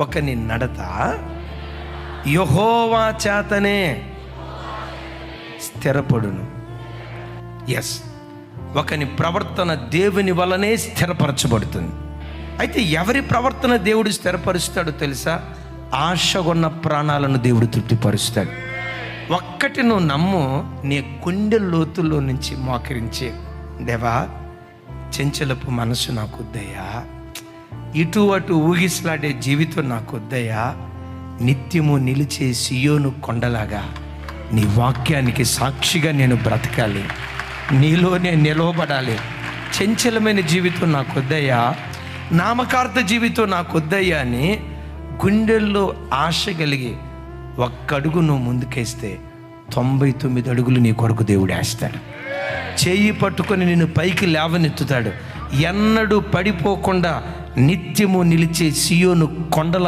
ఒకని నడత యహోవా చేతనే స్థిరపడును. ఎస్ ఒకని ప్రవర్తన దేవుని వలనే స్థిరపరచబడుతుంది. అయితే ఎవరి ప్రవర్తన దేవుడు స్థిరపరుస్తాడో తెలుసా? ఆశగొన్న ప్రాణాలను దేవుడు తృప్తిపరుస్తాడు. ఒక్కటి నువ్వు నమ్ము నీ కుండె లోతుల్లో నుంచి మోకరించే దేవా చెంచలపు మనసు నాకు దయ్యా ఇటు అటు ఊగిసలాడే జీవితం నాకు వద్దయ్యా. నిత్యము నిలిచే సియోను కొండలాగా నీ వాక్యానికి సాక్షిగా నేను బ్రతకాలి. నీలోనే నిలవబడాలి. చంచలమైన జీవితం నాకు వద్దయ్యా. నామకార్థ జీవితం నాకు వద్దయ్యా అని గుండెల్లో ఆశ కలిగి ఒక్కడుగు నువ్వు ముందుకేస్తే తొంభై తొమ్మిది అడుగులు నీ కొరకు దేవుడు వేస్తాడు. చేయి పట్టుకొని నిన్ను పైకి లేవనెత్తుతాడు. ఎన్నడూ పడిపోకుండా నిత్యము నిలిచే సియోను కొండల